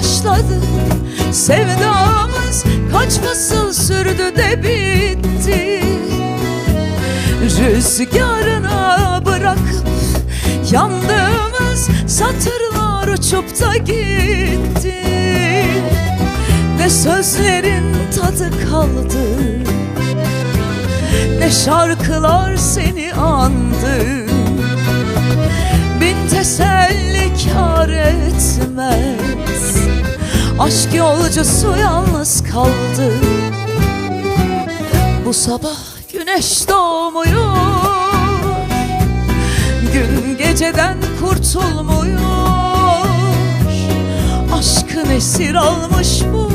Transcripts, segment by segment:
başladı. Sevdamız kaç fasıl sürdü de bitti. Rüzgarına bırakıp yandığımız satırlar uçup da gitti. Ne sözlerin tadı kaldı Ne şarkılar seni andı. Bin teselli kar etmez Aşk yolcusu yalnız kaldı. Bu sabah güneş doğmuyor. Gün geceden kurtulmuyor. Aşkın esir almış bu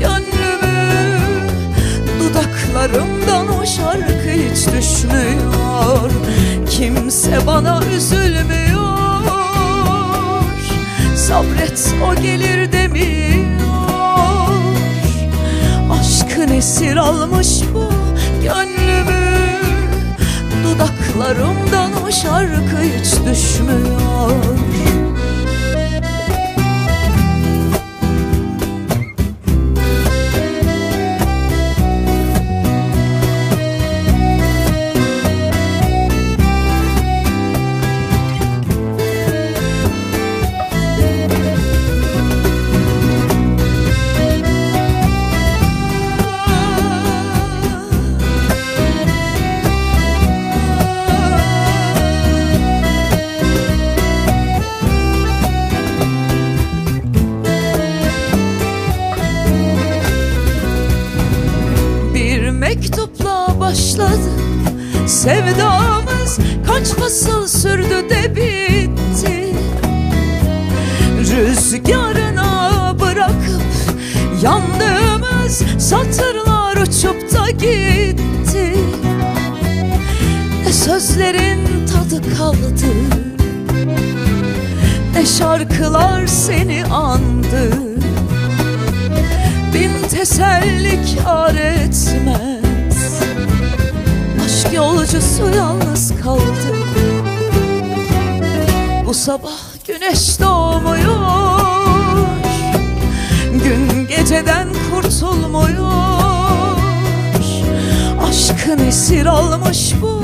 gönlümü. Dudaklarımdan o şarkı hiç düşmüyor. Kimse bana üzülmüyor. Sabret o gelir demiyor esir almış bu gönlümü. Dudaklarımdan o şarkı hiç düşmüyor mektupla başladı Sevdamız kaç fasıl sürdü de bitti. Rüzgarına bırakıp yandığımız satırlar uçup da gitti. Ne sözlerin tadı kaldı Ne şarkılar seni andı. Bin teselli kar etmez Aşk yolcusu yalnız kaldı. Bu sabah güneş doğmuyor. Gün geceden kurtulmuyor. Aşkın esir almış bu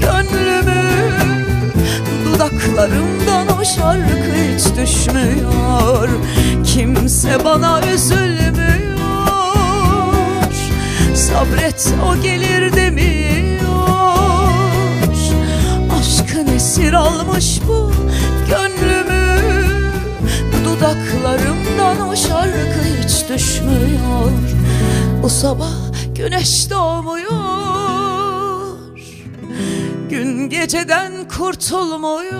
gönlümü. Dudaklarımdan o şarkı hiç düşmüyor. Kimse bana üzülmüyor. Sabret o gelir demiyor esir almış bu gönlümü. Dudaklarımdan o şarkı hiç düşmüyor. Bu sabah güneş doğmuyor. Gün geceden kurtulmuyor.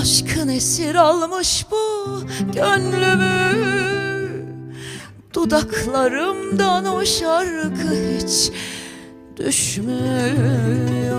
Aşkın esir almış bu gönlümü. Dudaklarımdan o şarkı hiç düşmüyor